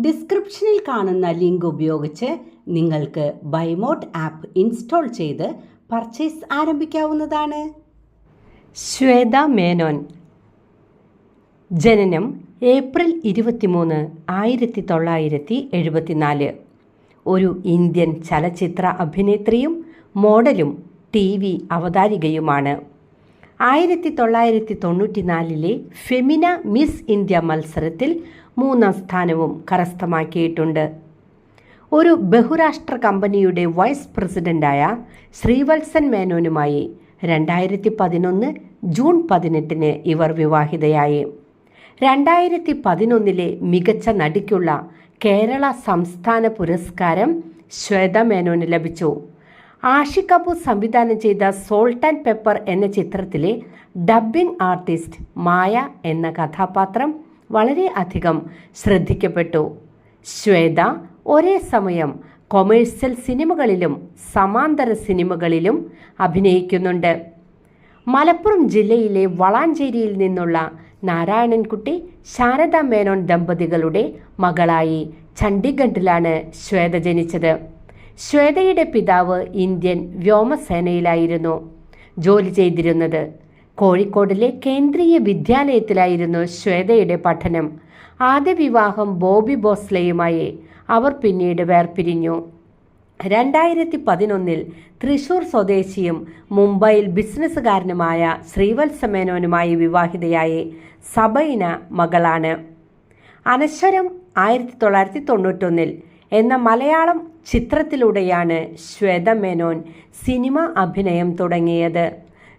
ഡിസ്ക്രിപ്ഷനിൽ കാണുന്ന ലിങ്ക് ഉപയോഗിച്ച് നിങ്ങൾക്ക് ബൈമോട്ട് ആപ്പ് ഇൻസ്റ്റാൾ ചെയ്ത് പർച്ചേസ് ആരംഭിക്കാവുന്നതാണ്. ശ്വേത മേനോൻ. ജനനം ഏപ്രിൽ ഇരുപത്തിമൂന്ന് ആയിരത്തി തൊള്ളായിരത്തി എഴുപത്തിനാല് ഒരു ഇന്ത്യൻ ചലച്ചിത്ര അഭിനേത്രിയും മോഡലും ടി വി അവതാരികയുമാണ്. ആയിരത്തി തൊള്ളായിരത്തി തൊണ്ണൂറ്റിനാലിലെ ഫെമിന മിസ് ഇന്ത്യ മത്സരത്തിൽ മൂന്നാം സ്ഥാനവും കരസ്ഥമാക്കിയിട്ടുണ്ട്. ഒരു ബഹുരാഷ്ട്ര കമ്പനിയുടെ വൈസ് പ്രസിഡന്റായ ശ്രീവത്സൻ മേനോനുമായി രണ്ടായിരത്തി പതിനൊന്ന് ജൂൺ പതിനെട്ടിന് ഇവർ വിവാഹിതയായി. രണ്ടായിരത്തി പതിനൊന്നിലെ മികച്ച നടിക്കുള്ള കേരള സംസ്ഥാന പുരസ്കാരം ശ്വേത മേനോന് ലഭിച്ചു. ആഷി കപൂർ സംവിധാനം ചെയ്ത സോൾട്ട് ആൻഡ് പെപ്പർ എന്ന ചിത്രത്തിലെ ഡബ്ബിംഗ് ആർട്ടിസ്റ്റ് മായ എന്ന കഥാപാത്രം വളരെ അധികം ശ്രദ്ധിക്കപ്പെട്ടു. ശ്വേത ഒരേ സമയം കൊമേഴ്സ്യൽ സിനിമകളിലും സമാന്തര സിനിമകളിലും അഭിനയിക്കുന്നുണ്ട്. മലപ്പുറം ജില്ലയിലെ വളാഞ്ചേരിയിൽ നിന്നുള്ള നാരായണൻകുട്ടി ശാരദ മേനോൻ ദമ്പതികളുടെ മകളായി ചണ്ഡീഗഡിലാണ് ശ്വേത ജനിച്ചത്. ശ്വേതയുടെ പിതാവ് ഇന്ത്യൻ വ്യോമസേനയിലായിരുന്നു. ജോലി ചെയ്തിരുന്നത് കോഴിക്കോടിലെ കേന്ദ്രീയ വിദ്യാലയത്തിലായിരുന്നു ശ്വേതയുടെ പഠനം. ആദ്യ വിവാഹം ബോബി ബോസ്ലയുമായി അവർ പിന്നീട് വേർപിരിഞ്ഞു. രണ്ടായിരത്തി പതിനൊന്നിൽ തൃശൂർ സ്വദേശിയും മുംബൈയിൽ ബിസിനസ്സുകാരനുമായ ശ്രീവത്സമേനോനുമായി വിവാഹിതയായി സബൈന മകളാണ്. അനശ്വരം ആയിരത്തി തൊള്ളായിരത്തി തൊണ്ണൂറ്റൊന്നിൽ എന്ന മലയാളം ചിത്രത്തിലൂടെയാണ് ശ്വേത മേനോൻ സിനിമ അഭിനയം തുടങ്ങിയത്.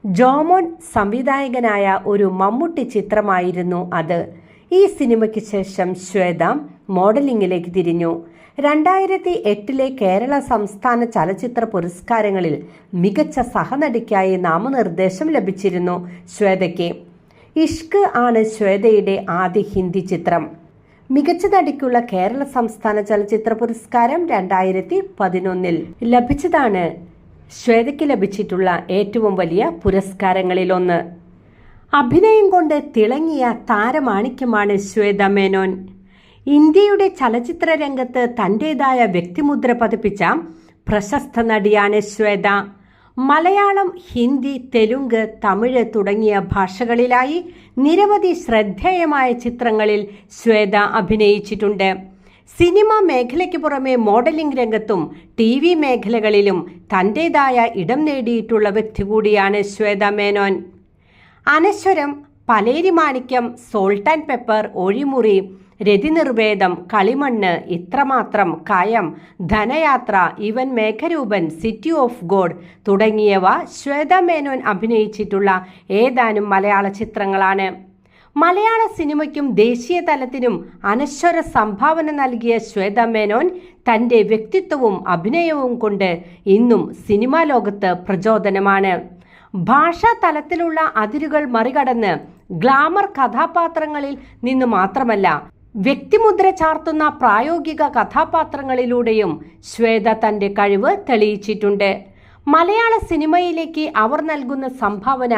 ജോമോൻ സംവിധായകനായ ഒരു മമ്മൂട്ടി ചിത്രമായിരുന്നു അത്. ഈ സിനിമയ്ക്ക് ശേഷം ശ്വേത മോഡലിംഗിലേക്ക് തിരിഞ്ഞു. രണ്ടായിരത്തി എട്ടിലെ കേരള സംസ്ഥാന ചലച്ചിത്ര പുരസ്കാരങ്ങളിൽ മികച്ച സഹനടിക്കായി നാമനിർദ്ദേശം ലഭിച്ചിരുന്നു ശ്വേതയ്ക്ക്. ഇഷ്ക് ആണ് ശ്വേതയുടെ ആദ്യ ഹിന്ദി ചിത്രം. മികച്ച നടിക്കുള്ള കേരള സംസ്ഥാന ചലച്ചിത്ര പുരസ്കാരം രണ്ടായിരത്തി പതിനൊന്നിൽ. ലഭിച്ചതാണ് ശ്വേതയ്ക്ക് ലഭിച്ചിട്ടുള്ള ഏറ്റവും വലിയ പുരസ്കാരങ്ങളിലൊന്ന്. അഭിനയം കൊണ്ട് തിളങ്ങിയ താരമാണിക്യമാണ് ശ്വേത മേനോൻ. ഇന്ത്യയുടെ ചലച്ചിത്ര രംഗത്ത് തന്റെതായ വ്യക്തിമുദ്ര പതിപ്പിച്ച പ്രശസ്ത നടിയാണ് ശ്വേത. മലയാളം ഹിന്ദി തെലുങ്ക് തമിഴ് തുടങ്ങിയ ഭാഷകളിലായി നിരവധി ശ്രദ്ധേയമായ ചിത്രങ്ങളിൽ ശ്വേത അഭിനയിച്ചിട്ടുണ്ട്. സിനിമ മേഖലയ്ക്ക് പുറമെ മോഡലിംഗ് രംഗത്തും ടി വി മേഖലകളിലും തന്റെതായ ഇടം നേടിയിട്ടുള്ള വ്യക്തി കൂടിയാണ് Shweta Menon. Anaswaram Paleri Manikyam salt and pepper Ozhimuri Rathinirvedam Kalimannu Ithramathram Kayam ധനയാത്ര ഇവൻ മേഘരൂപൻ സിറ്റി ഓഫ് ഗോഡ് തുടങ്ങിയവ ശ്വേത മേനോൻ അഭിനയിച്ചിട്ടുള്ള ഏതാനും മലയാള ചിത്രങ്ങളാണ്. മലയാള സിനിമയ്ക്കും ദേശീയ തലത്തിനും അനശ്വര സംഭാവന നൽകിയ ശ്വേത മേനോൻ തന്റെ വ്യക്തിത്വവും അഭിനയവും കൊണ്ട് ഇന്നും സിനിമാ ലോകത്ത് പ്രചോദനമാണ്. ഭാഷാ തലത്തിലുള്ള അതിരുകൾ മറികടന്ന് ഗ്ലാമർ കഥാപാത്രങ്ങളിൽ നിന്ന് മാത്രമല്ല വ്യക്തിമുദ്ര ചാർത്തുന്ന പ്രായോഗിക കഥാപാത്രങ്ങളിലൂടെയും ശ്വേത തന്റെ കഴിവ് തെളിയിച്ചിട്ടുണ്ട്. മലയാള സിനിമയിലേക്ക് അവർ നൽകുന്ന സംഭാവന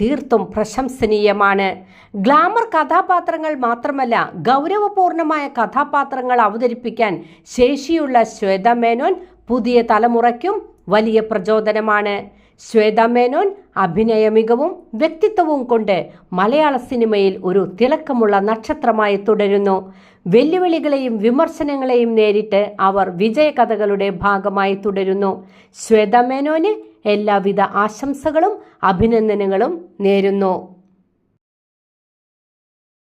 തീർത്തും പ്രശംസനീയമാണ്. ഗ്ലാമർ കഥാപാത്രങ്ങൾ മാത്രമല്ല ഗൗരവപൂർണമായ കഥാപാത്രങ്ങൾ അവതരിപ്പിക്കാൻ ശേഷിയുള്ള ശ്വേത മേനോൻ പുതിയ തലമുറയ്ക്കും വലിയ പ്രചോദനമാണ്. ശ്വേത മേനോൻ അഭിനയ മികവും വ്യക്തിത്വവും കൊണ്ട് മലയാള സിനിമയിൽ ഒരു തിളക്കമുള്ള നക്ഷത്രമായി തുടരുന്നു. വെല്ലുവിളികളെയും വിമർശനങ്ങളെയും നേരിട്ട് അവർ വിജയകഥകളുടെ ഭാഗമായി തുടരുന്നു. ശ്വേത മേനോന് എല്ലാവിധ ആശംസകളും അഭിനന്ദനങ്ങളും നേരുന്നു.